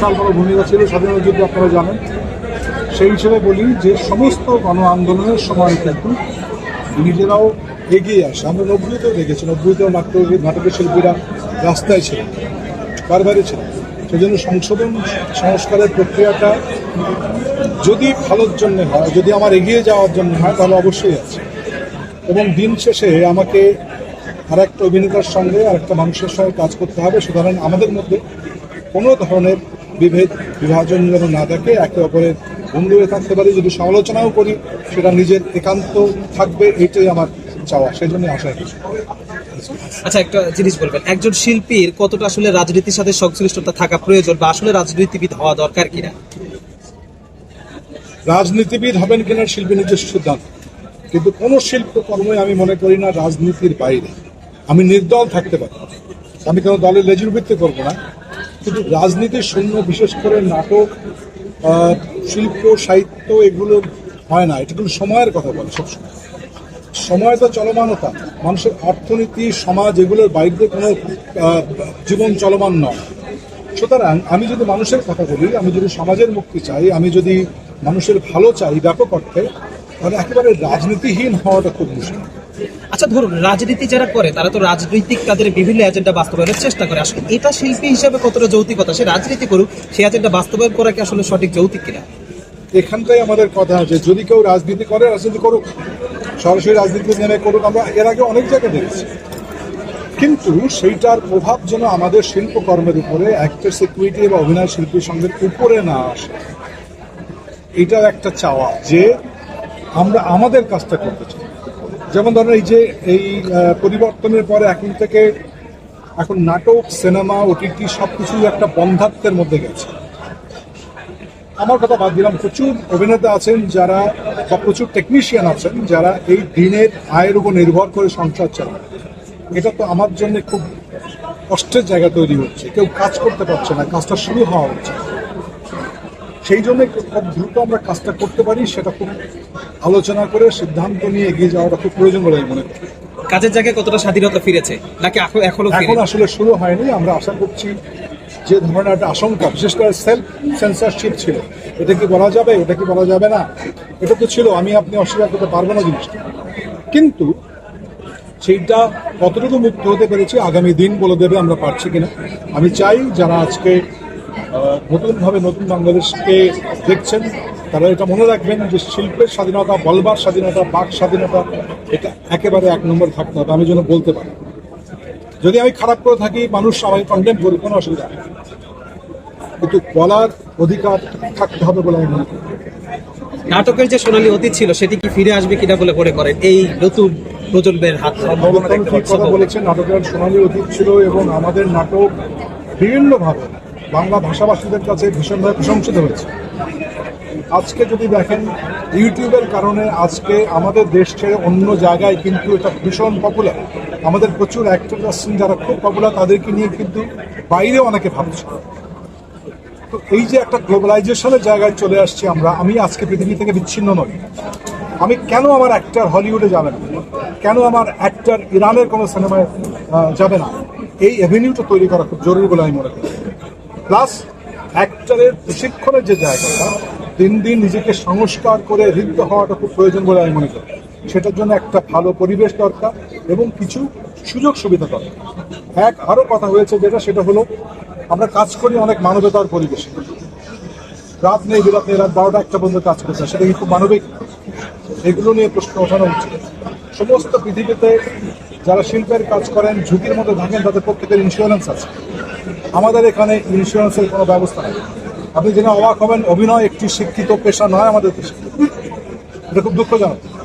বিশাল বড় ভূমিকা ছিল, স্বাধীনতা যুদ্ধে আপনারা জানেন। সেই হিসেবে বলি যে সমস্ত গণ আন্দোলনের সময় কিন্তু নিজেরাও এগিয়ে আসে। আমরা নব্বইতেও দেখেছি, নব্বইতেও নাট্য নাটকের শিল্পীরা রাস্তায় ছিল বারবারই ছিল সেই জন্য সংশোধন সংস্কারের প্রক্রিয়াটা যদি ভালোর জন্য হয়, যদি আমার এগিয়ে যাওয়ার জন্য হয়, তাহলে অবশ্যই আছে। এবং দিন শেষে আমাকে আর একটা অভিনেতার সঙ্গে আর একটা মানুষের সঙ্গে কাজ করতে হবে। সুতরাং আমাদের মধ্যে কোনো ধরনের বিভেদ বিভাজন যেন না থাকে একে অপরের বন্ধু হয়ে থাকতে পারি যদি সমালোচনাও করি সেটা নিজের একান্ত থাকবে এইটাই আমার চাওয়া সেই জন্য আশা রাখি আচ্ছা একটা জিনিস বলবেন একজন শিল্পীর কতটা আসলে রাজনীতির সাথে সংশ্লিষ্টতা থাকা প্রয়োজন বা আসলে রাজনীতিবিদ হওয়া দরকার কিনা? রাজনীতিবিদ হবেন কিনা শিল্পী নিজস্ব সিদ্ধান্ত। কিন্তু কোনো শিল্পকর্মই আমি মনে করি না রাজনীতির বাইরে। আমি নির্দল থাকতে পারি। আমি কোনো দলের লেজুর ভিত্তি করব না। কিন্তু রাজনীতির শূন্য বিশেষ করে নাটক শিল্প, সাহিত্য, এগুলো হয় না। এটা কিন্তু সময়ের কথা বলে সবসময়। সময় তো চলমানতা। মানুষের অর্থনীতি, সমাজ এগুলোর বাইরে কোনো জীবন চলমান নয়। সুতরাং আমি যদি মানুষের কথা বলি, আমি যদি সমাজের মুক্তি চাই, আমি যদি মানুষের ভালো চাই ব্যাপক অর্থে, তাহলে একেবারে রাজনীতিহীন হওয়াটা খুব মুশকিল। আচ্ছা ধরুন, রাজনীতি যারা করে, তারা তো রাজনৈতিক তাদের বিভিন্ন এজেন্ডা বাস্তবায়নের চেষ্টা করে। আসলে এটা শিল্পী হিসাবে কতটা যৌতিকতা? সে রাজনীতি করুক সেই এজেন্ডা বাস্তবায়ন করা কি আসলে সঠিক যৌতিক কিনা? এখানটাই আমাদের কথা আছে যদি কেউ রাজনীতি করে, রাজনীতি করুক, সরাসরি রাজনীতি নেমে করুক, আমরা এর আগে অনেক জায়গায় দেখেছি। কিন্তু সেইটার প্রভাব যেন আমাদের শিল্পকর্মের উপরে অ্যাক্টর সিকিউরিটি বা অভিনয় শিল্পীর সঙ্গে উপরে না আসে এটাও একটা চাওয়া যে আমরা আমাদের কাজটা করতে চাই। যেমন ধরেন এই যে এই পরিবর্তনের পরে এখন থেকে এখন নাটক, সিনেমা ওটিটি সব কিছুই একটা বন্ধাত্বের মধ্যে গেছে। আমার কথা বাদ দিলাম, প্রচুর অভিনেতা আছেন যারা বা প্রচুর টেকনিশিয়ান আছেন যারা এই দিনের আয়ের উপর নির্ভর করে সংসার চালায় এটা তো আমার জন্য খুব কষ্টের জায়গা তৈরি হচ্ছে। কেউ কাজ করতে পারছে না, কাজটা শুরু হওয়া উচিত। সেই জন্য খুব দ্রুত আমরা কাজটা করতে পারি সেটা খুব আলোচনা করে সিদ্ধান্ত নিয়ে এগিয়ে যাওয়াটা খুব প্রয়োজন বলে আমি মনে করি। কাজের জায়গায় কতটা স্বাধীনতা ফিরেছে? নাকি এখন এখনও আসলে শুরু হয়নি আমরা আশা করছি যে ধরনের একটা আশঙ্কা বিশেষ করে সেলফ সেন্সারশিপ ছিল। এটা কি বলা যাবে এটা কি বলা যাবে না এটা তো ছিল আমি আপনি অস্বীকার করতে পারব না জিনিসটা। কিন্তু সেইটা কতটুকু মুক্ত হতে পেরেছি আগামী দিন বলে দেবে আমরা পারছি কিনা আমি চাই যারা আজকে নতুনভাবে নতুন বাংলাদেশকে দেখছেন তারা এটা মনে রাখবেন যে শিল্পের স্বাধীনতা বলবার স্বাধীনতা বাক স্বাধীনতা এটা একেবারে এক নম্বর থাকতে হবে আমি যেন বলতে পারি। যদি আমি খারাপ করে থাকি মানুষ আমাকে কন্ডেম করি কোনো অসুবিধা নেই। কিন্তু বলার অধিকার থাকতে হবে বলে আমি মনে করি। নাটকের যে সোনালী অতীত ছিল সেটি কি ফিরে আসবে কিনা বলে মনে করেন? এই নতুন প্রজন্মের হাত সম্ভাবনার ঠিক কথা বলেছেন নাটকের সোনালী অতীত ছিল এবং আমাদের নাটক বিভিন্নভাবে বাংলা ভাষাভাষীদের কাছে ভীষণভাবে প্রশংসিত হয়েছে আজকে যদি দেখেন, ইউটিউবের কারণে আজকে আমাদের দেশ ছেড়ে অন্য জায়গায় কিন্তু এটা ভীষণ পপুলার আমাদের প্রচুর অ্যাক্টর আসছেন যারা খুব পপুলার তাদেরকে নিয়ে কিন্তু বাইরে অনেকে ভাবছে। তো এই যে একটা গ্লোবালাইজেশনের জায়গায় চলে আসছি আমরা, আমি আজকে পৃথিবী থেকে বিচ্ছিন্ন নই। আমি কেন আমার অ্যাক্টর হলিউডে যাবে না? কেন আমার অ্যাক্টর ইরানের কোনো সিনেমায় যাবে না? এই অ্যাভিনিউটা তৈরি করা খুব জরুরি বলে আমি মনে করি। প্লাস অ্যাক্টরের প্রশিক্ষণের যে জায়গাটা, দিন দিন নিজেকে সংস্কার করে ঋদ্ধ হওয়াটা খুব প্রয়োজন বলে আমি মনে করি। সেটার জন্য একটা ভালো পরিবেশ দরকার এবং কিছু সুযোগ সুবিধা দরকার। এক আরও কথা হয়েছে যেটা, সেটা হলো আমরা কাজ করি অনেক মানবতার পরিবেশে। রাত নেই, বিরাত নেই, রাত বারোটা একটা পর্যন্ত কাজ করছে সেটা কি খুব মানবিক? এগুলো নিয়ে প্রশ্ন ওঠানো উচিত। সমস্ত পৃথিবীতে যারা শিল্পের কাজ করেন, ঝুঁকির মধ্যে থাকেন, তাদের প্রত্যেকের ইন্স্যুরেন্স আছে। আমাদের এখানে ইন্স্যুরেন্সের কোনো ব্যবস্থা নেই। আপনি জেনে অবাক হবেন, অভিনয় একটি শিক্ষিত পেশা নয় আমাদের দেশে। এটা খুব দুঃখজনক।